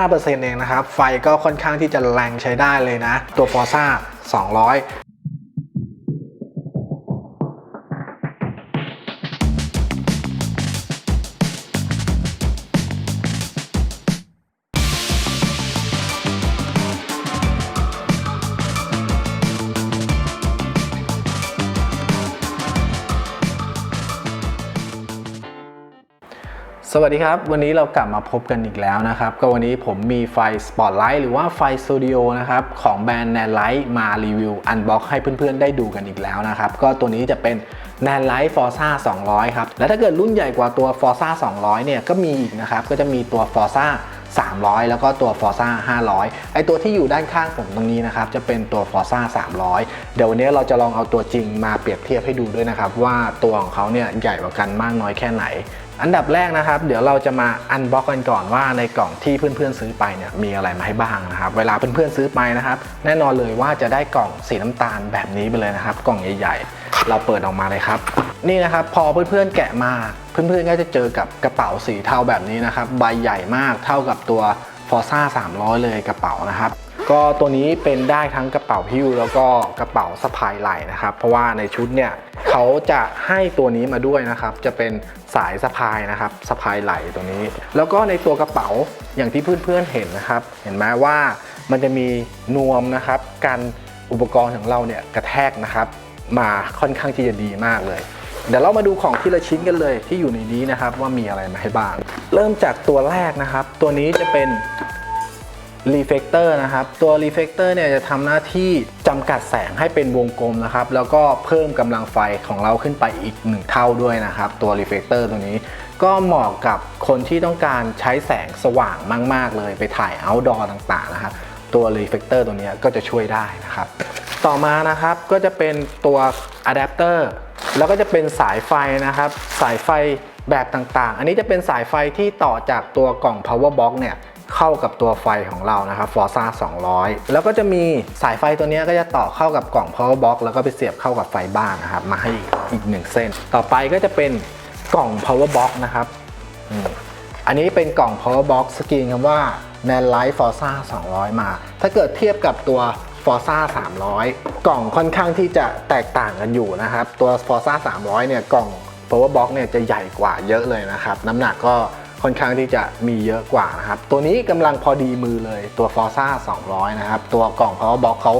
5%เองนะครับ ไฟก็ค่อนข้างที่จะแรงใช้ได้เลยนะ ตัว Forza 200 สวัสดีครับ วันนี้เรากลับมาพบกันอีกแล้วนะครับ ก็วันนี้ผมมีไฟ Spotlight หรือว่าไฟสตูดิโอนะครับ ของแบรนด์ n a n Light มารีวิวอันบ็อกให้เพื่อนๆ ได้ดูกันอีกแล้วนะครับ ก็ตัวนี้จะเป็น n a n Light Forza 200 ครับ และถ้าเกิดรุ่นใหญ่กว่าตัว Forza 200 เนี่ยก็มีอีกนะครับ ก็จะมีตัว Forza 300 แล้วก็ตัว Forza 500 ไอตัวที่อยู่ด้านข้างผมตรงนี้นะครับ จะเป็นตัว Forza 300 เดี๋ยววันนี้เราจะลองเอาตัวจริงมาเปรียบเทียบให้ดูด้วยนะครับ ว่าตัวของเขาเนี่ยใหญ่กว่ากันมากน้อยแค่ไหน อันดับแรกนะครับ เดี๋ยวเราจะมาอันบ็อกกันก่อนว่าในกล่องที่เพื่อนๆซื้อไปเนี่ยมีอะไรมาให้บ้างนะครับ เวลาเพื่อนๆซื้อไปนะครับ แน่นอนเลยว่าจะได้กล่องสีน้ำตาลแบบนี้ไปเลยนะครับ กล่องใหญ่ๆ เราเปิดออกมาเลยครับ นี่นะครับพอเพื่อนๆแกะมาเพื่อนๆก็จะเจอกับกระเป๋าสีเทาแบบนี้นะครับ ใบใหญ่มากเท่ากับตัว Forza 300 เลยกระเป๋านะครับ ก็ตัวนี้เป็นได้ทั้งกระเป๋าหิ้วแล้วก็กระเป๋าสะพายไหล่นะครับ เพราะว่าในชุดเนี่ยเขาจะให้ตัวนี้มาด้วยนะครับ จะเป็นสายสะพายนะครับสะพายไหล่ตัวนี้ แล้วก็ในตัวกระเป๋าอย่างที่เพื่อนๆเห็นนะครับ เห็นไหมว่ามันจะมีนวมนะครับกันอุปกรณ์ของเราเนี่ยกระแทกนะครับ มาค่อนข้างที่จะดีมากเลย เดี๋ยวเรามาดูของทีละชิ้นกันเลยที่อยู่ในนี้นะครับว่ามีอะไรมาให้บ้าง เริ่มจากตัวแรกนะครับ ตัวนี้จะเป็น รีเฟกเตอร์นะครับ ตัวรีเฟกเตอร์เนี่ยจะทำหน้าที่จำกัดแสงให้เป็นวงกลมนะครับ แล้วก็เพิ่มกำลังไฟของเราขึ้นไปอีก1เท่าด้วยนะครับ ตัวรีเฟกเตอร์ตัวนี้ ก็เหมาะกับคนที่ต้องการใช้แสงสว่างมาก ๆ เลยไปถ่าย outdoor ต่าง ๆ นะครับ ตัวรีเฟกเตอร์ตัวนี้ก็จะช่วยได้นะครับ ต่อมานะครับก็จะเป็นตัวอะแดปเตอร์แล้วก็จะเป็นสายไฟนะครับ สายไฟแบบต่างๆ อันนี้จะเป็นสายไฟที่ต่อจากตัวกล่อง power box เนี่ย เข้ากับตัวไฟของเรานะครับ Forza 200 แล้วก็จะมีสายไฟตัวนี้ก็จะต่อเข้ากับกล่อง power box แล้วก็ไปเสียบเข้ากับไฟบ้านนะครับ มาให้อีกอีกหนึ่งเส้น ต่อไปก็จะเป็นกล่อง power box นะครับอันนี้เป็นกล่อง power box สกรีนคำว่า n a n Light Forza 200 มา ถ้าเกิดเทียบกับตัว Forza 300 กล่องค่อนข้างที่จะแตกต่างกันอยู่นะครับ ตัว Forza 300 เนี่ยกล่อง power box เนี่ยจะใหญ่กว่าเยอะเลยนะครับ น้ำหนักก็ ค่อนข้างที่จะมีเยอะกว่านะครับ ตัวนี้กำลังพอดีมือเลยตัว Forza 200 นะครับ ตัวกล่อง power box เขา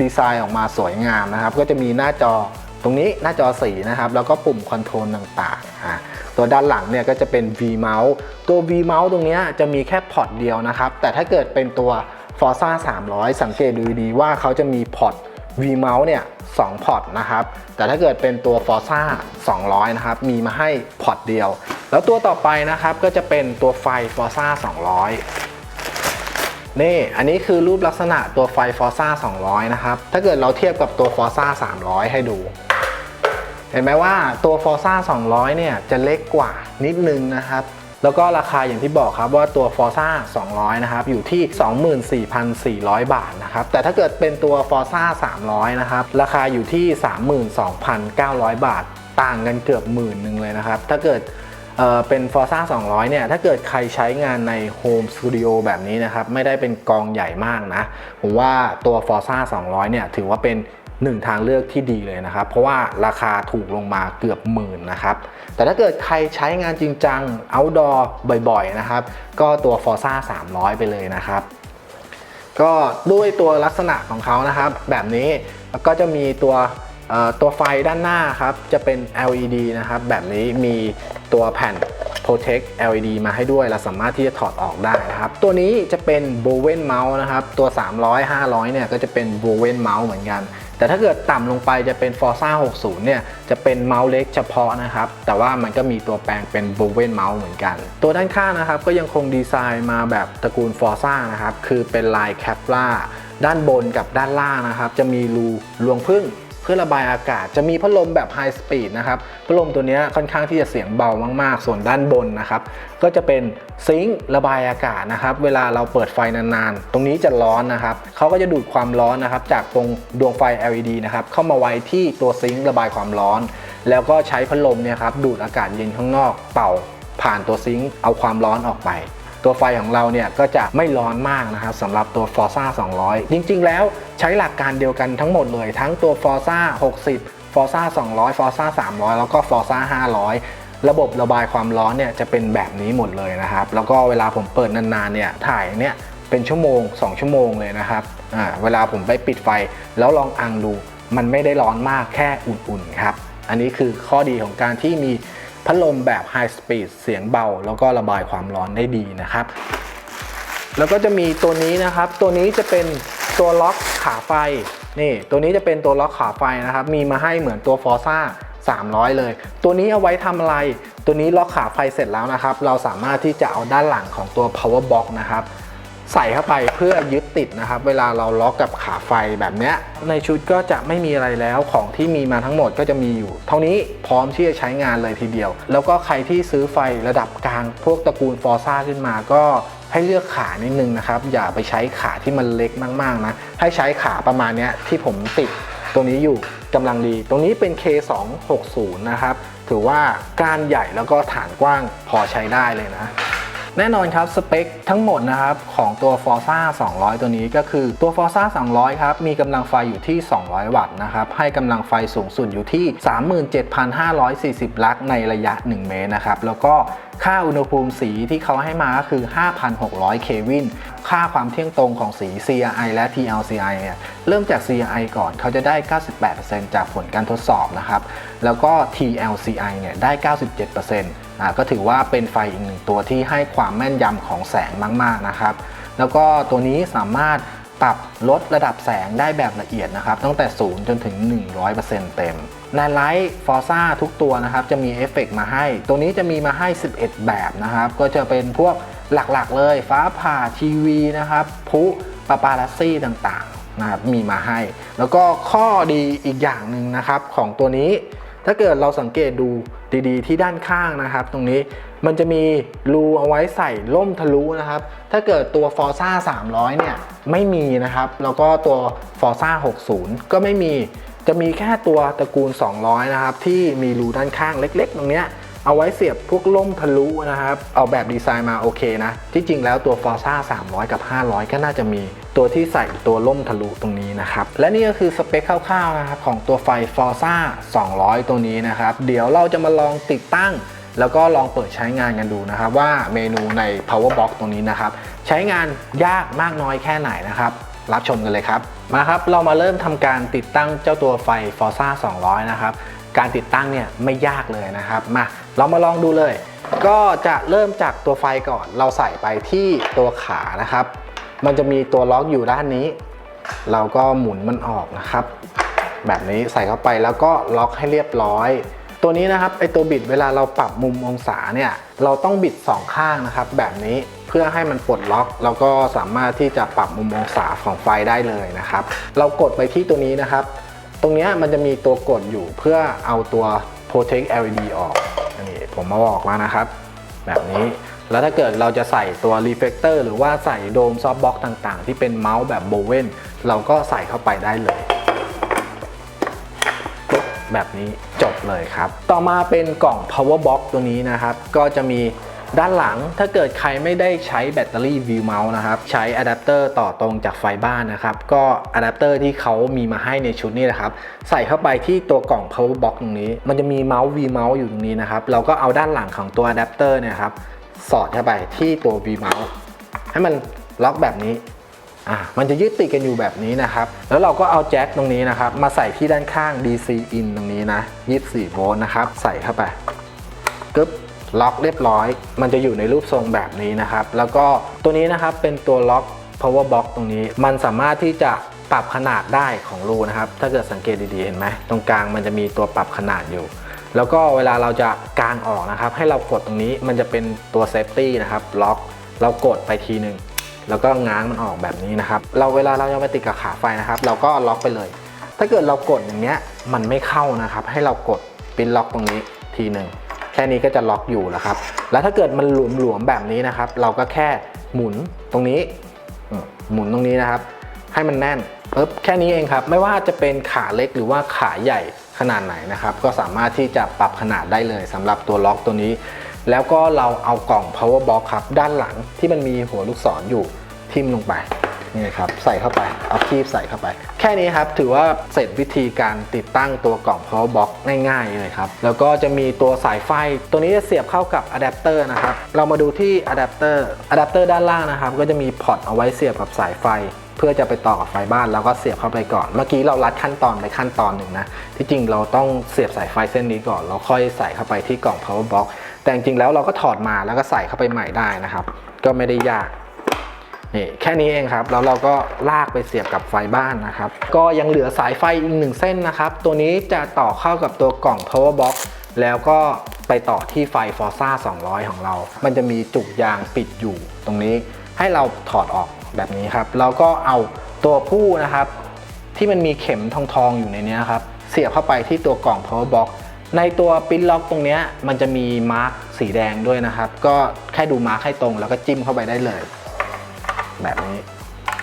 ดีไซน์ออกมาสวยงามนะครับ ก็จะมีหน้าจอตรงนี้หน้าจอสีนะครับ แล้วก็ปุ่มคอนโทรลต่างๆอะตัวด้านหลังเนี่ยก็จะเป็น V mouse ตัว V mouse ตรงนี้จะมีแค่พอร์ตเดียวนะครับ แต่ถ้าเกิดเป็นตัว Forza 300 สังเกตดูดีว่าเขาจะมีพอร์ต V mouse เนี่ย2พอร์ตนะครับ แต่ถ้าเกิดเป็นตัว Forza 200 นะครับ มีมาให้พอร์ตเดียว แล้วตัวต่อไปนะครับก็จะเป็นตัวไฟ Forza 200 นี่ อันนี้คือรูปลักษณะตัวไฟ Forza 200 นะครับ ถ้าเกิดเราเทียบกับตัว Forza 300 ให้ดู เห็นไหมว่าตัว Forza 200 เนี่ยจะเล็กกว่านิดนึงนะครับ แล้วก็ราคาอย่างที่บอกครับว่าตัว Forza 200 นะครับ อยู่ที่ 24,400 บาทนะครับ แต่ถ้าเกิดเป็นตัว Forza 300 นะครับ ราคาอยู่ที่ 32,900 บาท ต่างกันเกือบหมื่นหนึ่งเลยนะครับ ถ้าเกิดเอ่อเป็น Forza 200 เนี่ย ถ้าเกิดใครใช้งานใน Home Studio แบบนี้นะครับ ไม่ได้เป็นกองใหญ่มากนะ ผมว่าตัว Forza 200 เนี่ย ถือว่าเป็น หนึ่งทางเลือกที่ดีเลยนะครับ เพราะว่าราคาถูกลงมาเกือบหมื่นนะครับ แต่ถ้าเกิดใครใช้งานจริงจัง outdoor บ่อยๆนะครับ ก็ตัว Forza 300 ไปเลยนะครับ ก็ด้วยตัวลักษณะของเขานะครับ แบบนี้แล้วก็จะมีตัวตัวไฟด้านหน้าครับ จะเป็น LED นะครับ แบบนี้มีตัวแผ่น Protect LED มาให้ด้วย เราสามารถที่จะถอดออกได้นะครับ ตัวนี้จะเป็น Bowen Mouse นะครับ ตัว 300 500 เนี่ยก็จะเป็น Bowen Mouse เหมือนกัน แต่ถ้าเกิดต่ำลงไปจะเป็น Forza 60 เนี่ย จะเป็นเมาส์เล็กเฉพาะนะครับ แต่ว่ามันก็มีตัวแปลงเป็น Bowen Mouse เหมือนกัน ตัวด้านข้างนะครับ ก็ยังคงดีไซน์มาแบบตระกูล Forza นะครับ คือเป็นลายแคปลาด้านบนกับด้านล่างนะครับ จะมีรูรวงพึ่ง พื่อระบายอากาศ จะมีพัดลมแบบไฮสปีดนะครับพัดลมตัวนี้ค่อนข้างที่จะเสียงเบามาก ๆ ส่วนด้านบนนะครับ ก็จะเป็นซิงค์ระบายอากาศนะครับ เวลาเราเปิดไฟนานๆ ตรงนี้จะร้อนนะครับเขาก็จะดูดความร้อนนะครับ จากตรงดวงไฟ LED นะครับเข้ามาไว้ที่ตัวซิงค์ระบายความร้อน แล้วก็ใช้พัดลมเนี่ยครับดูดอากาศเย็นข้างนอกเป่าผ่านตัวซิงค์เอาความร้อนออกไป ตัวไฟของเราเนี่ยก็จะไม่ร้อนมากนะครับสำหรับตัว Forza 200 จริง ๆ แล้วใช้หลักการเดียวกันทั้งหมดเลย ทั้งตัว Forza 60 Forza 200 Forza 300 แล้วก็ Forza 500ระบบระบายความร้อนเนี่ยจะเป็นแบบนี้หมดเลยนะครับ แล้วก็เวลาผมเปิดนานๆเนี่ยถ่ายเนี่ยเป็นชั่วโมง 2 ชั่วโมงเลยนะครับอ่าเวลาผมไปปิดไฟ แล้วลองอังดู มันไม่ได้ร้อนมากแค่อุ่นๆครับ อันนี้คือข้อดีของการที่มี พัดลมแบบ High Speed เสียงเบา แล้วก็ระบายความร้อนได้ดีนะครับ แล้วก็จะมีตัวนี้นะครับ ตัวนี้จะเป็นตัวล็อกขาไฟนี่ ตัวนี้จะเป็นตัวล็อกขาไฟนะครับ มีมาให้เหมือนตัว Forza 300 เลย ตัวนี้เอาไว้ทำอะไร ตัวนี้ล็อกขาไฟเสร็จแล้วนะครับ เราสามารถที่จะเอาด้านหลังของตัว power box นะครับ ใส่เข้าไปเพื่อยึดติดนะครับ เวลาเราล็อกกับขาไฟแบบเนี้ยในชุดก็จะไม่มีอะไรแล้วของที่มีมาทั้งหมดก็จะมีอยู่ เท่านี้พร้อมที่จะใช้งานเลยทีเดียว แล้วก็ใครที่ซื้อไฟระดับกลาง พวกตระกูลฟอร์ซ่าขึ้นมาก็ให้เลือกขานิดนึงนะครับ อย่าไปใช้ขาที่มันเล็กมากๆนะ ให้ใช้ขาประมาณเนี้ยที่ผมติดตรงนี้อยู่กำลังดี ตรงนี้เป็น K260 นะครับ ถือว่าก้านใหญ่แล้วก็ฐานกว้างพอใช้ได้เลยนะ แน่นอนครับสเปคทั้งหมดนะครับของตัว Forza 200 ตัวนี้ก็คือตัว Forza 200 ครับ มีกำลังไฟอยู่ที่ 200 วัตต์นะครับ ให้กำลังไฟสูงสุดอยู่ที่ 37,540 ลักในระยะ 1 เมตรนะครับ แล้วก็ค่าอุณหภูมิสีที่เขาให้มาก็คือ 5,600 เควิน ค่าความเที่ยงตรงของสี CRI และ TLCI เนี่ยเริ่มจาก CRI ก่อนเขาจะได้ 98%จากผลการทดสอบนะครับ แล้วก็ TLCI เนี่ยได้ 97% ก็ถือว่าเป็นไฟอีกหนึ่งตัวที่ให้ความแม่นยำของแสงมาก ๆ นะครับ แล้วก็ตัวนี้สามารถปรับลดระดับแสงได้แบบละเอียดนะครับ ตั้งแต่ 0 จนถึง 100%เต็มในไลท์ฟอร์ซ่าทุกตัวนะครับ จะมีเอฟเฟกต์มาให้ ตัวนี้จะมีมาให้ 11 แบบนะครับ ก็จะเป็นพวกหลักๆ เลย ฟ้าผ่าทีวีนะครับพุปาปารัสซี่ต่างๆนะครับมีมาให้ แล้วก็ข้อดีอีกอย่างหนึ่งนะครับของตัวนี้ ถ้าเกิดเราสังเกตดูดีๆ ที่ด้านข้างนะครับ ตรงนี้มันจะมีรูเอาไว้ใส่ล่มทะลุนะครับ ถ้าเกิดตัว Forza 300 เนี่ยไม่มีนะครับ แล้วก็ตัว Forza 60 ก็ไม่มี จะมีแค่ตัวตระกูล 200 นะครับ ที่มีรูด้านข้างเล็กๆ ตรงเนี้ย เอาไว้เสียบพวกล่มทะลุนะครับ เอาแบบดีไซน์มาโอเคนะ ที่จริงแล้วตัว Forza 300 กับ 500 ก็น่าจะมีตัวที่ใส่ตัวล่มทะลุตรงนี้นะครับ และนี่ก็คือสเปคคร่าวๆนะครับของตัวไฟ Forza 200 ตัวนี้นะครับ เดี๋ยวเราจะมาลองติดตั้ง แล้วก็ลองเปิดใช้งานกันดูนะครับ ว่าเมนูใน Power Box ตรงนี้นะครับ ใช้งานยากมากน้อยแค่ไหนนะครับ รับชมกันเลยครับ มาครับ เรามาเริ่มทำการติดตั้งเจ้าตัวไฟ Forza 200 นะครับ การติดตั้งเนี่ยไม่ยากเลยนะครับ มา เรามาลองดูเลย ก็จะเริ่มจากตัวไฟก่อน เราใส่ไปที่ตัวขานะครับ มันจะมีตัวล็อกอยู่ด้านนี้ เราก็หมุนมันออกนะครับ แบบนี้ใส่เข้าไปแล้วก็ล็อกให้เรียบร้อย ตัวนี้นะครับไอตัวบิดเวลาเราปรับมุมองศาเนี่ย เราต้องบิดสองข้างนะครับ แบบนี้เพื่อให้มันปลดล็อก แล้วก็สามารถที่จะปรับมุมองศาของไฟได้เลยนะครับ เรากดไปที่ตัวนี้นะครับ ตรงนี้มันจะมีตัวกดอยู่เพื่อเอาตัว protect LED ออกอันนี้ผมมาบอกแล้วนะครับ แบบนี้แล้วถ้าเกิดเราจะใส่ตัว reflector หรือว่าใส่โดมซอฟต์บ็อกต่างๆ ที่เป็นเมาส์แบบโบเวนเราก็ใส่เข้าไปได้เลยแบบนี้จบเลยครับ ต่อมาเป็นกล่อง power box ตัวนี้นะครับ ก็จะมี ด้านหลังถ้าเกิดใครไม่ได้ใช้แบตเตอรี่ view mouse นะครับ ใช้อะแดปเตอร์ต่อตรงจากไฟบ้านนะครับ ก็อะแดปเตอร์ที่เขามีมาให้ในชุดนี้นะครับ ใส่เข้าไปที่ตัวกล่อง power box ตรงนี้ มันจะมีเมาส์ v mouse อยู่ตรงนี้นะครับ เราก็เอาด้านหลังของตัวอะแดปเตอร์เนี่ยครับ สอดเข้าไปที่ตัว v mouse ให้มันล็อกแบบนี้อะมันจะยึดติดกันอยู่แบบนี้นะครับ แล้วเราก็เอาแจ็คตรงนี้นะครับ มาใส่ที่ด้านข้าง DC in ตรงนี้นะ24โวลต์นะครับ ใส่เข้าไปกึ๊บ ล็อกเรียบร้อย มันจะอยู่ในรูปทรงแบบนี้นะครับ แล้วก็ตัวนี้นะครับเป็นตัวล็อก power box ตรงนี้ มันสามารถที่จะปรับขนาดได้ของรูนะครับ ถ้าเกิดสังเกตดีๆ เห็นไหม ตรงกลางมันจะมีตัวปรับขนาดอยู่ แล้วก็เวลาเราจะกางออกนะครับ ให้เรากดตรงนี้ มันจะเป็นตัวเซฟตี้นะครับ ล็อก เรากดไปทีหนึ่งแล้วก็ง้างมันออกแบบนี้นะครับ เราเวลาเราจะไปติดกับขาไฟนะครับ เราก็ล็อกไปเลย ถ้าเกิดเรากดอย่างเงี้ย มันไม่เข้านะครับ ให้เรากดปินล็อกตรงนี้ทีหนึ่ง แค่นี้ก็จะล็อกอยู่แล้วครับ แล้วถ้าเกิดมันหลวมๆแบบนี้นะครับ เราก็แค่หมุนตรงนี้ หมุนตรงนี้นะครับ ให้มันแน่นปึ๊บแค่นี้เองครับ ไม่ว่าจะเป็นขาเล็กหรือว่าขาใหญ่ขนาดไหนนะครับ ก็สามารถที่จะปรับขนาดได้เลยสำหรับตัวล็อกตัวนี้ แล้วก็เราเอากล่อง power box ครับ ด้านหลังที่มันมีหัวลูกศรอยู่ทิ่มลงไป นี่ครับใส่เข้าไปเอาคีบใส่เข้าไป แค่นี้ครับถือว่าเสร็จวิธีการติดตั้งตัวกล่อง power box ง่ายๆเลยครับ แล้วก็จะมีตัวสายไฟ ตัวนี้จะเสียบเข้ากับอะแดปเตอร์นะครับ เรามาดูที่อะแดปเตอร์อะแดปเตอร์ด้านล่างนะครับ ก็จะมีพอร์ตเอาไว้เสียบกับสายไฟเพื่อจะไปต่อกับไฟบ้านแล้วก็เสียบเข้าไปก่อน เมื่อกี้เราลัดขั้นตอนไปขั้นตอนหนึ่งนะ ที่จริงเราต้องเสียบสายไฟเส้นนี้ก่อน แล้วค่อยใส่เข้าไปที่กล่อง power box แต่จริงๆแล้วเราก็ถอดมาแล้วก็ใส่เข้าไปใหม่ได้นะครับ ก็ไม่ได้ยาก นี่แค่นี้เองครับ แล้วเราก็ลากไปเสียบกับไฟบ้านนะครับ ก็ยังเหลือสายไฟอีกหนึ่งเส้นนะครับ ตัวนี้จะต่อเข้ากับตัวกล่อง power box แล้วก็ไปต่อที่ไฟ Forza 200 ของเรา มันจะมีจุกยางปิดอยู่ตรงนี้ให้เราถอดออกแบบนี้ครับ แล้วก็เอาตัวผู้นะครับ ที่มันมีเข็มทองทองอยู่ในนี้ครับ เสียบเข้าไปที่ตัวกล่อง power box ในตัวปิ้นล็อกตรงนี้มันจะมีมาร์กสีแดงด้วยนะครับ ก็แค่ดูมาร์กให้ตรงแล้วก็จิ้มเข้าไปได้เลย แบบนี้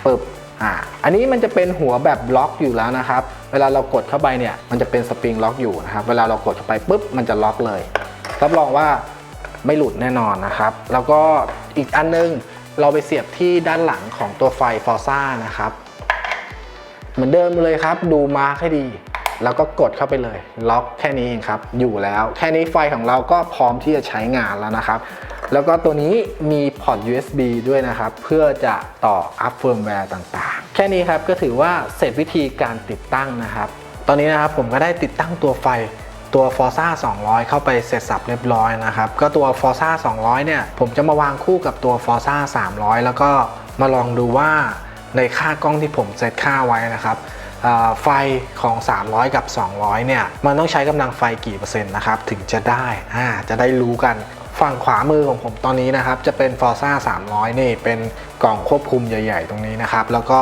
ปึ๊บอ่าอันนี้มันจะเป็นหัวแบบล็อกอยู่แล้วนะครับ เวลาเรากดเข้าไปเนี่ยมันจะเป็นสปริงล็อกอยู่นะครับเวลาเรากดเข้าไปปุ๊บมันจะล็อกเลยรับรองว่าไม่หลุดแน่นอนนะครับ แล้วก็อีกอันนึงเราไปเสียบที่ด้านหลังของตัวไฟฟอร์ซ่านะครับ เหมือนเดิมเลยครับ ดูมาร์คให้ดี แล้วก็กดเข้าไปเลย ล็อกแค่นี้เองครับ อยู่แล้ว แค่นี้ไฟของเราก็พร้อมที่จะใช้งานแล้วนะครับ แล้วก็ตัวนี้มีพอร์ต USB ด้วยนะครับ เพื่อจะต่ออัพเฟิร์มแวร์ต่างๆ แค่นี้ครับก็ถือว่าเสร็จวิธีการติดตั้งนะครับ ตอนนี้นะครับผมก็ได้ติดตั้งตัวไฟตัว Forza 200 เข้าไปเสร็จสับเรียบร้อยนะครับ ก็ตัว Forza 200 เนี่ย ผมจะมาวางคู่กับตัว Forza 300 แล้วก็มาลองดูว่าในค่ากล้องที่ผมเซตค่าไว้นะครับ ไฟของ 300 กับ 200 เนี่ย มันต้องใช้กำลังไฟกี่เปอร์เซ็นต์นะครับ ถึงจะได้อ่าจะได้รู้กันฝั่งขวามือของผมตอนนี้นะครับ จะเป็น Forza 300 นี่เป็นกล่องควบคุมใหญ่ ๆ ตรงนี้นะครับ แล้วก็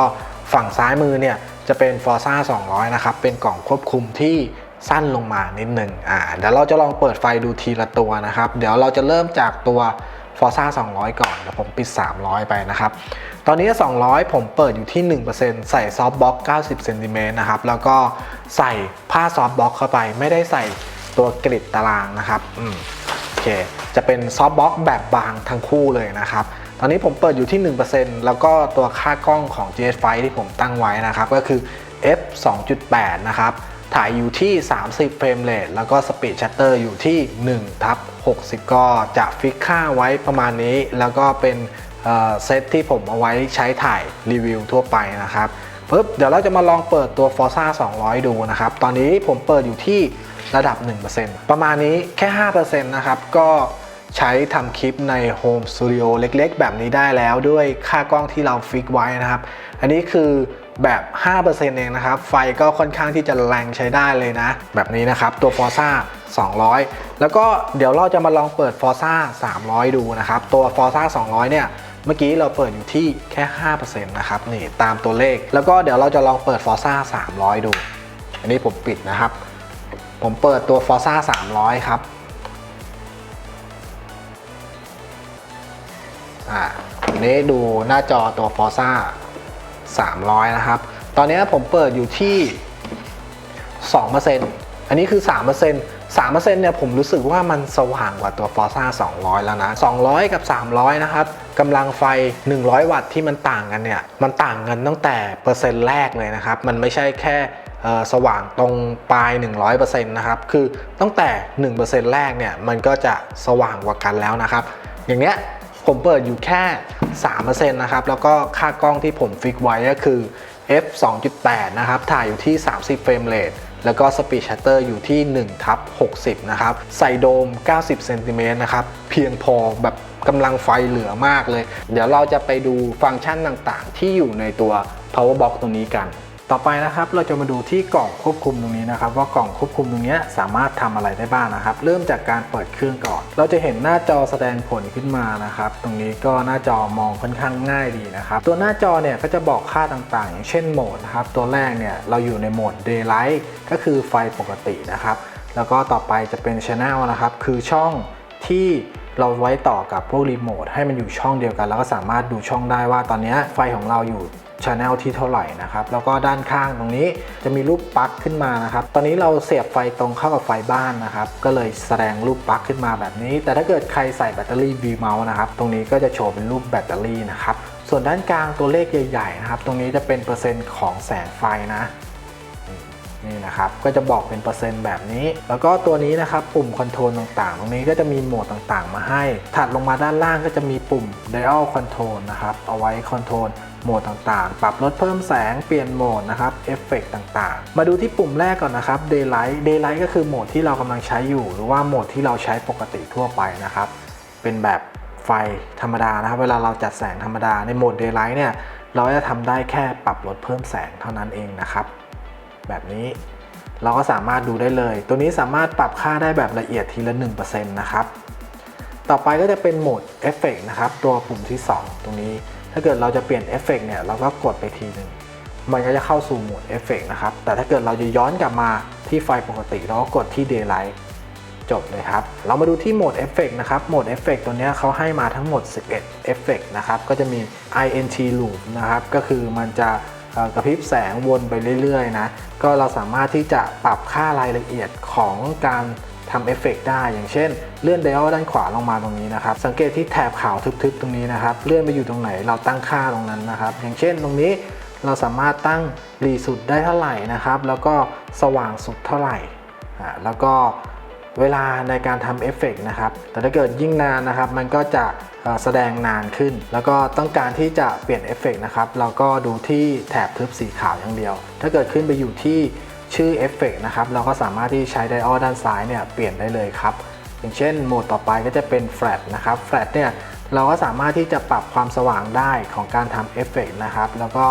ฝั่งซ้ายมือเนี่ยจะเป็น Forza 200 นะครับ เป็นกล่องควบคุมที่สั้นลงมานิดหนึ่งอ่าเดี๋ยวเราจะลองเปิดไฟดูทีละตัวนะครับ เดี๋ยวเราจะเริ่มจากตัว Forza 200 ก่อนเดี๋ยวผมปิด 300 ไปนะครับ ตอนนี้ 200 ผมเปิดอยู่ที่ 1%ใส่ซอฟต์บ็อก90เซนติเมตรนะครับ แล้วก็ใส่ผ้าซอฟต์บ็อกเข้าไป ไม่ได้ใส่ตัวกริดตารางนะครับอืมโอเค จะเป็นซอฟต์บ็อกแบบบางทั้งคู่เลยนะครับ ตอนนี้ผมเปิดอยู่ที่ 1%แล้วก็ตัวค่ากล้องของ GS5 ที่ผมตั้งไว้นะครับ ก็คือ f 2.8 นะครับ ถ่ายอยู่ที่ 30 เฟรมเรทแล้วก็สปีดชัตเตอร์อยู่ที่1ทับ60 ก็จะฟิกค่าไว้ประมาณนี้ แล้วก็เป็นเอ่อเซตที่ผมเอาไว้ใช้ถ่ายรีวิวทั่วไปนะครับปึ๊บเดี๋ยวเราจะมาลองเปิดตัว Forza 200 ดูนะครับ ตอนนี้ผมเปิดอยู่ที่ระดับ 1%ประมาณนี้แค่ 5%นะครับ ก็ ใช้ทำคลิปใน Home Studio เล็กๆ แบบนี้ได้แล้วด้วยค่ากล้องที่เราฟิกไว้นะครับ อันนี้คือแบบ 5%เองนะครับ ไฟก็ค่อนข้างที่จะแรงใช้ได้เลยนะ แบบนี้นะครับ ตัว Forza 200 แล้วก็เดี๋ยวเราจะมาลองเปิด Forza 300 ดูนะครับ ตัว Forza 200 เนี่ย เมื่อกี้เราเปิดอยู่ที่แค่ 5%นะครับ นี่ตามตัวเลข แล้วก็เดี๋ยวเราจะลองเปิด Forza 300 ดู อันนี้ผมปิดนะครับ ผมเปิดตัว Forza 300 ครับ อ่าอันนี้ดูหน้าจอตัว Forza 300 นะครับ ตอนนี้ผมเปิดอยู่ที่ 2%อันนี้คือ 3% 3%เนี่ยผมรู้สึกว่ามันสว่างกว่าตัว Forza 200 แล้วนะ 200 กับ 300 นะครับกำลังไฟ 100 วัตต์ที่มันต่างกันเนี่ย มันต่างกันตั้งแต่เปอร์เซ็นต์แรกเลยนะครับ มันไม่ใช่แค่สว่างตรงปลาย 100%นะครับ คือตั้งแต่ 1%แรกเนี่ย มันก็จะสว่างกว่ากันแล้วนะครับ อย่างเนี้ย ผมเปิดอยู่แค่ 3%นะครับ แล้วก็ค่ากล้องที่ผมฟิกไว้ก็คือ f 2.8 นะครับ ถ่ายอยู่ที่ 30 เฟรมเรทแล้วก็สปีดชัตเตอร์อยู่ที่1ทับ60 นะครับ ใส่โดม 90 เซนติเมตรนะครับ เพียงพอแบบกำลังไฟเหลือมากเลย เดี๋ยวเราจะไปดูฟังก์ชันต่างๆ ที่อยู่ในตัว power box ตรงนี้กัน ต่อไปนะครับเราจะมาดูที่กล่องควบคุมตรงนี้นะครับ ว่ากล่องควบคุมตรงนี้สามารถทำอะไรได้บ้างนะครับ เริ่มจากการเปิดเครื่องก่อน เราจะเห็นหน้าจอแสดงผลขึ้นมานะครับ ตรงนี้ก็หน้าจอมองค่อนข้างง่ายดีนะครับ ตัวหน้าจอเนี่ยก็จะบอกค่าต่างๆ อย่างเช่นโหมดนะครับ ตัวแรกเนี่ยเราอยู่ในโหมด daylight ก็คือไฟปกตินะครับ แล้วก็ต่อไปจะเป็น channel นะครับ คือช่องที่เราไว้ต่อกับพวกรีโมทให้มันอยู่ช่องเดียวกัน แล้วก็สามารถดูช่องได้ว่าตอนนี้ไฟของเราอยู่ ช anel ที่เท่าไหร่นะครับแล้วก็ด้านข้างตรงนี้จะมีรูปปลั๊กขึ้นมานะครับตอนนี้เราเสียบไฟตรงเข้ากับไฟบ้านนะครับก็เลยแสดงรูปปลั๊กขึ้นมาแบบนี้ แต่ถ้าเกิดใครใส่แบตเตอรี่ V mount นะครับตรงนี้ก็จะโชว์เป็นรูปแบตเตอรี่นะครับส่วนด้านกลางตัวเลขใหญ่ๆนะครับตรงนี้จะเป็นเปอร์เซ็นต์ของแสงไฟนะ นี่นะครับ ก็จะบอกเป็นเปอร์เซ็นต์แบบนี้ แล้วก็ตัวนี้นะครับปุ่มคอนโทรลต่างๆ ตรงนี้ก็จะมีโหมดต่างๆ มาให้ ถัดลงมาด้านล่างก็จะมีปุ่ม dial control นะครับ เอาไว้คอนโทรลโหมดต่างๆ ปรับลดเพิ่มแสง เปลี่ยนโหมดนะครับ เอฟเฟกต่างๆ มาดูที่ปุ่มแรกก่อนนะครับ daylight daylight ก็คือโหมดที่เรากำลังใช้อยู่ หรือว่าโหมดที่เราใช้ปกติทั่วไปนะครับ เป็นแบบไฟธรรมดานะครับ เวลาเราจัดแสงธรรมดา ในโหมด daylight เนี่ย เราจะทำได้แค่ปรับลดเพิ่มแสงเท่านั้นเองนะครับ แบบนี้ เราก็สามารถดูได้เลย ตัวนี้สามารถปรับค่าได้แบบละเอียดทีละ 1%นะครับ ต่อไปก็จะเป็นโหมดเอฟเฟกนะครับ ตัวปุ่มที่ 2 ตรงนี้ ถ้าเกิดเราจะเปลี่ยนเอฟเฟกเนี่ย เราก็กดไปทีหนึ่ง มันก็จะเข้าสู่โหมดเอฟเฟกนะครับ แต่ถ้าเกิดเราจะย้อนกลับมาที่ไฟปกติ เราก็กดที่ Daylight จบเลยครับ เรามาดูที่โหมดเอฟเฟกนะครับ โหมดเอฟเฟกตัวนี้เขาให้มาทั้งหมด 11เอฟเฟกนะครับ ก็จะมี int loop นะครับ ก็คือมันจะ กระพริบแสงวนไปเรื่อยๆนะก็เราสามารถที่จะปรับค่ารายละเอียดของการทำเอฟเฟกได้ อย่างเช่น เลื่อนไดอัลด้านขวาลงมาตรงนี้นะครับ สังเกตที่แถบขาวทึบๆ ตรงนี้นะครับ เลื่อนไปอยู่ตรงไหนเราตั้งค่าตรงนั้นนะครับ อย่างเช่นตรงนี้เราสามารถตั้งรีสุดได้เท่าไหร่นะครับ แล้วก็สว่างสุดเท่าไหร่ แล้วก็ เวลาในการทำเอฟเฟกต์นะครับ แต่ถ้าเกิดยิ่งนานนะครับ มันก็จะแสดงนานขึ้น แล้วก็ต้องการที่จะเปลี่ยนเอฟเฟกต์นะครับ เราก็ดูที่แถบทึบสีขาวอย่างเดียว ถ้าเกิดขึ้นไปอยู่ที่ชื่อเอฟเฟกต์นะครับ เราก็สามารถที่ใช้ไดออด้านซ้ายเนี่ยเปลี่ยนได้เลยครับ อย่างเช่นโหมดต่อไปก็จะเป็นแฟลตนะครับ แฟลตเนี่ยเราก็สามารถที่จะปรับความสว่างได้ของการทำเอฟเฟกต์นะครับ แล้วก็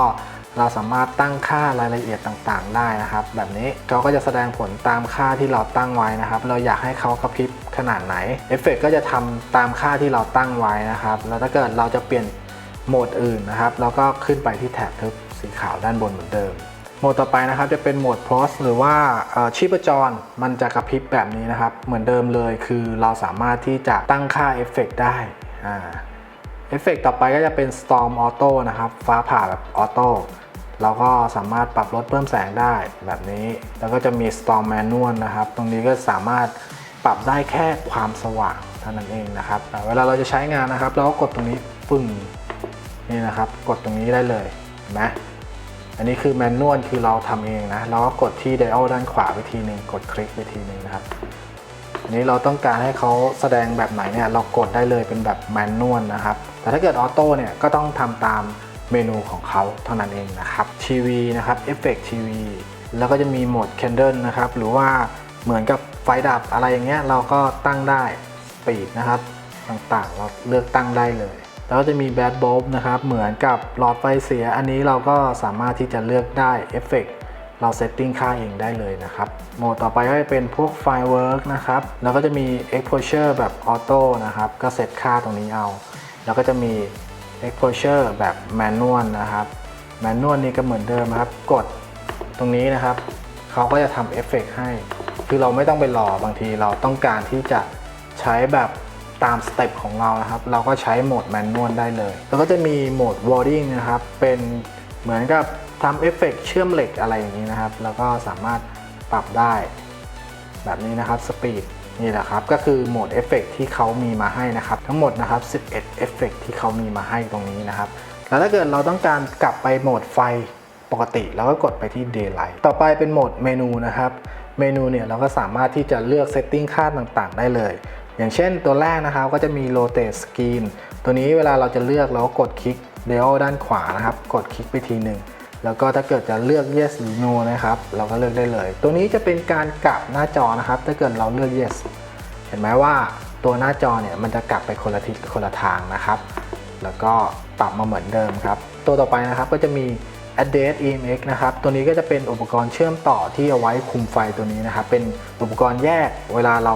เราสามารถตั้งค่ารายละเอียดต่างๆ ได้นะครับ แบบนี้เขาก็จะแสดงผลตามค่าที่เราตั้งไว้นะครับ เราอยากให้เขากระพริบขนาดไหนเอฟเฟกต์ก็จะทำตามค่าที่เราตั้งไว้นะครับ แล้วถ้าเกิดเราจะเปลี่ยนโหมดอื่นนะครับเราก็ขึ้นไปที่แถบทึบสีขาวด้านบนเหมือนเดิมโหมดต่อไปนะครับจะเป็นโหมด pulse หรือว่าชีพจร มันจะกระพริบแบบนี้นะครับ เหมือนเดิมเลยคือเราสามารถที่จะตั้งค่าเอฟเฟกต์ได้เอฟเฟกต์ต่อไปก็จะเป็น storm auto นะครับ ฟ้าผ่าแบบออโต้ เราก็สามารถปรับลดเพิ่มแสงได้แบบนี้ แล้วก็จะมี storm manual นะครับ ตรงนี้ก็สามารถปรับได้แค่ความสว่างเท่านั้นเองนะครับ เวลาเราจะใช้งานนะครับเราก็กดตรงนี้ปึ้งนี่นะครับ กดตรงนี้ได้เลยเห็นไหมอันนี้คือแมนนวลคือเราทำเองนะเราก็กดที่ไดอัลด้านขวาไปทีหนึ่งกดคลิกไปทีหนึ่งนะครับอันนี้เราต้องการให้เขาแสดงแบบไหนเนี่ยเรากดได้เลยเป็นแบบแมนนวลนะครับ แต่ถ้าเกิดออโต้เนี่ยก็ต้องทำตาม เมนูของเขาเท่านั้นเองนะครับทีวีนะครับเอฟเฟกทีวีแล้วก็จะมีโหมด Candle นะครับหรือว่าเหมือนกับไฟดับอะไรอย่างเงี้ยเราก็ตั้งได้สปีดนะครับต่างๆ เราเลือกตั้งได้เลย แล้วก็จะมีแบดบ l b นะครับเหมือนกับหลอดไฟเสียอันนี้เราก็สามารถที่จะเลือกได้เอฟเฟกเราเซตติ้งค่าเองได้เลยนะครับ โหมดต่อไปก็จะเป็นพวก Firework นะครับ แล้วก็จะมี Exposure แบบออโต้นะครับ ก็เซตค่าตรงนี้เอา แล้วก็จะมี Exposure แบบ Manual นะครับ Manual นี่ก็เหมือนเดิมครับ กดตรงนี้นะครับ เขาก็จะทำเอฟเฟกให้ คือเราไม่ต้องไปรอบางทีเราต้องการที่จะใช้แบบตามสเต็ปของเรานะครับ เราก็ใช้โหมดแมนนวลได้เลย แล้วก็จะมีโหมด wording นะครับ เป็นเหมือนกับทำเอฟเฟกเชื่อมเหล็กอะไรอย่างนี้นะครับ แล้วก็สามารถปรับได้ แบบนี้นะครับสปีด นี่แหละครับ ก็คือโหมดเอฟเฟกที่เขามีมาให้นะครับ ทั้งหมดนะครับ 11เอฟเฟกที่เขามีมาให้ตรงนี้นะครับ แล้วถ้าเกิดเราต้องการกลับไปโหมดไฟปกติเราก็กดไปที่ Daylight ต่อไปเป็นโหมดเมนูนะครับ เมนูเนี่ยเราก็สามารถที่จะเลือกเซตติ้งค่าต่างๆ ได้เลย อย่างเช่นตัวแรกนะครับก็จะมี rotate screen ตัวนี้เวลาเราจะเลือกเราก็กดคลิก d i a l ด้านขวานะครับ กดคลิกไปทีหนึ่ง แล้วก็ถ้าเกิดจะเลือก yes หรือ no นะครับ เราก็เลือกได้เลย ตัวนี้จะเป็นการกลับหน้าจอนะครับ ถ้าเกิดเราเลือก yes เห็นไหมว่าตัวหน้าจอเนี่ยมันจะกลับไปคนละทิศคนละทางนะครับ แล้วก็ปรับมาเหมือนเดิมครับ ตัวต่อไปนะครับก็จะมี Address EMX นะครับ ตัวนี้ก็จะเป็นอุปกรณ์เชื่อมต่อที่เอาไว้คุมไฟตัวนี้นะครับ เป็นอุปกรณ์แยกเวลาเรา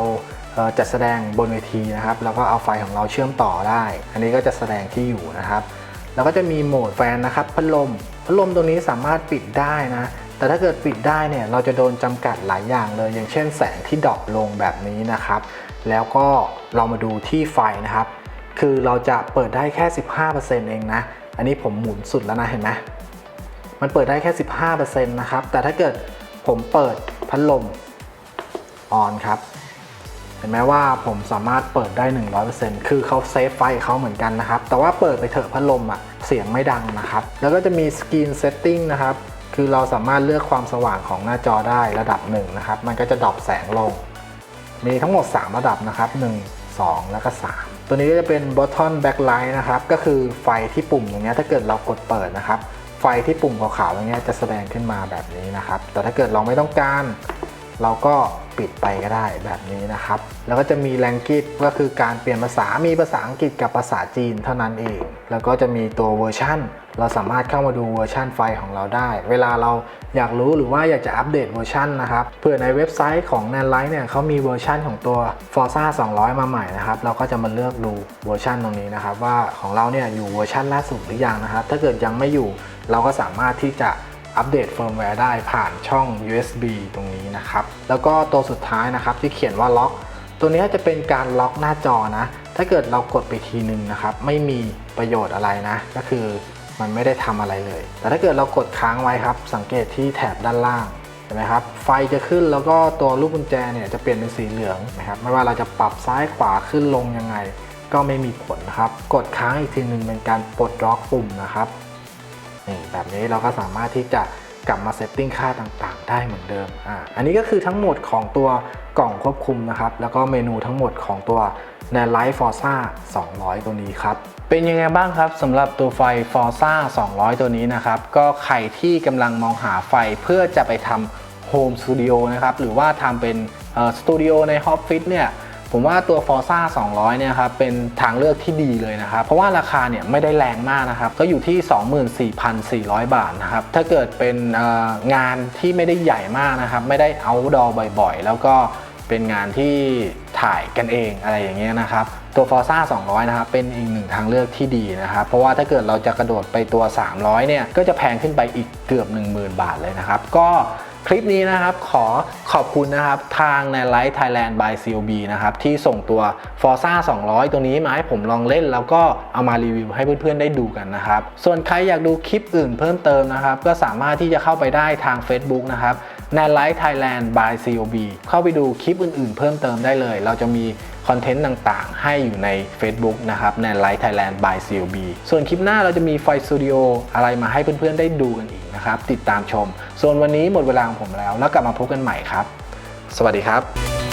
จัดแสดงบนเวทีนะครับ แล้วก็เอาไฟของเราเชื่อมต่อได้ อันนี้ก็จะแสดงที่อยู่นะครับ แล้วก็จะมีโหมดแฟนนะครับพัดลมพัดลมตัวนี้สามารถปิดได้นะ แต่ถ้าเกิดปิดได้เนี่ยเราจะโดนจำกัดหลายอย่างเลย อย่างเช่นแสงที่ดรอปลงแบบนี้นะครับ แล้วก็เรามาดูที่ไฟนะครับ คือเราจะเปิดได้แค่ 15%เองนะ อันนี้ผมหมุนสุดแล้วนะเห็นไหมมันเปิดได้แค่ 15%นะครับ แต่ถ้าเกิดผมเปิดพัดลมออนครับ ห็นไหมว่าผมสามารถเปิดได้ 100%คือเขาเซฟไฟเขาเหมือนกันนะครับ แต่ว่าเปิดไปเถอะพัดลมอะเสียงไม่ดังนะครับ แล้วก็จะมีสกรีนเซตติ้งนะครับ คือเราสามารถเลือกความสว่างของหน้าจอได้ระดับหนึ่งนะครับ มันก็จะดรอปแสงลง มีทั้งหมด 3 ระดับนะครับ 1 2 แล้วก็ 3 ตัวนี้ก็จะเป็น button backlight นะครับ ก็คือไฟที่ปุ่มตรงเนี้ยถ้าเกิดเรากดเปิดนะครับ ไฟที่ปุ่มขาวๆตรงเนี้ยจะแสดงขึ้นมาแบบนี้นะครับ แต่ถ้าเกิดเราไม่ต้องการ เราก็ปิดไปก็ได้แบบนี้นะครับ แล้วก็จะมี language ก็คือการเปลี่ยนภาษา มีภาษาอังกฤษกับภาษาจีนเท่านั้นเอง แล้วก็จะมีตัวเวอร์ชันเราสามารถเข้ามาดูเวอร์ชันไฟของเราได้ เวลาเราอยากรู้หรือว่าอยากจะอัปเดตเวอร์ชันนะครับเผื่อในเว็บไซต์ของ n a n l i g h t เนี่ยเขามีเวอร์ชันของตัว Forza 200 มาใหม่นะครับ เราก็จะมาเลือกดูเวอร์ชันตรงนี้นะครับ ว่าของเราเนี่ยอยู่เวอร์ชันล่าสุดหรือยังนะครับ ถ้าเกิดยังไม่อยู่เราก็สามารถที่จะ อัปเดตเฟิร์มแวร์ได้ผ่านช่อง USB ตรงนี้นะครับ แล้วก็ตัวสุดท้ายนะครับที่เขียนว่าล็อก ตัวนี้จะเป็นการล็อกหน้าจอนะ ถ้าเกิดเรากดไปทีนึงนะครับ ไม่มีประโยชน์อะไรนะ ก็คือมันไม่ได้ทำอะไรเลย แต่ถ้าเกิดเรากดค้างไว้ครับ สังเกตที่แถบด้านล่างเห็นไหมครับ ไฟจะขึ้นแล้วก็ตัวลูกกุญแจเนี่ยจะเปลี่ยนเป็นสีเหลืองนะครับ ไม่ว่าเราจะปรับซ้ายขวาขึ้นลงยังไง ก็ไม่มีผลนะครับ กดค้างอีกทีหนึ่งเป็นการปลดล็อกปุ่มนะครับ นี่แบบนี้เราก็สามารถที่จะกลับมาเซตติ้งค่าต่างๆ ได้เหมือนเดิมอ่าอันนี้ก็คือทั้งหมดของตัวกล่องควบคุมนะครับ แล้วก็เมนูทั้งหมดของตัว n a n l i g h t Forza 200 ตัวนี้ครับ เป็นยังไงบ้างครับสำหรับตัวไฟ Forza 200 ตัวนี้นะครับ ก็ใครที่กำลังมองหาไฟเพื่อจะไปทำโฮมสตูดิโอนะครับ หรือว่าทำเป็นสตูดิโอในฮอปฟิตเนี่ย ผมว่าตัว Forza 200 เนี่ยครับเป็นทางเลือกที่ดีเลยนะครับ เพราะว่าราคาเนี่ยไม่ได้แรงมากนะครับ ก็อยู่ที่ 24,400 บาทนะครับ ถ้าเกิดเป็นงานที่ไม่ได้ใหญ่มากนะครับ ไม่ได้ outdoor บ่อยๆ แล้วก็เป็นงานที่ถ่ายกันเองอะไรอย่างเงี้ยนะครับ ตัว Forza 200 นะครับ เป็นอีกหนึ่งทางเลือกที่ดีนะครับ เพราะว่าถ้าเกิดเราจะกระโดดไปตัว 300 เนี่ย ก็จะแพงขึ้นไปอีกเกือบ 10,000 บาทเลยนะครับ ก็ คลิปนี้นะครับขอขอบคุณนะครับทางในไลท์ Thailand by COB นะครับที่ส่งตัว Forza 200 ตัวนี้มาให้ผมลองเล่น แล้วก็เอามารีวิวให้เพื่อนๆได้ดูกันนะครับ ส่วนใครอยากดูคลิปอื่นเพิ่มเติมนะครับ ก็สามารถที่จะเข้าไปได้ทาง Facebook นะครับ n a n l i g h t Thailand by COB เข้าไปดูคลิปอื่นๆ เพิ่มเติมได้เลย เราจะมี คอนเทนต์ต่างๆ ให้อยู่ใน Facebook นะครับใน l i g h t Thailand by CLB ส่วนคลิปหน้าเราจะมีไฟสตูดิโออะไรมาให้เพื่อนๆได้ดูกันอีกนะครับ ติดตามชม ส่วนวันนี้หมดเวลาของผมแล้ว แล้วกลับมาพบกันใหม่ครับ สวัสดีครับ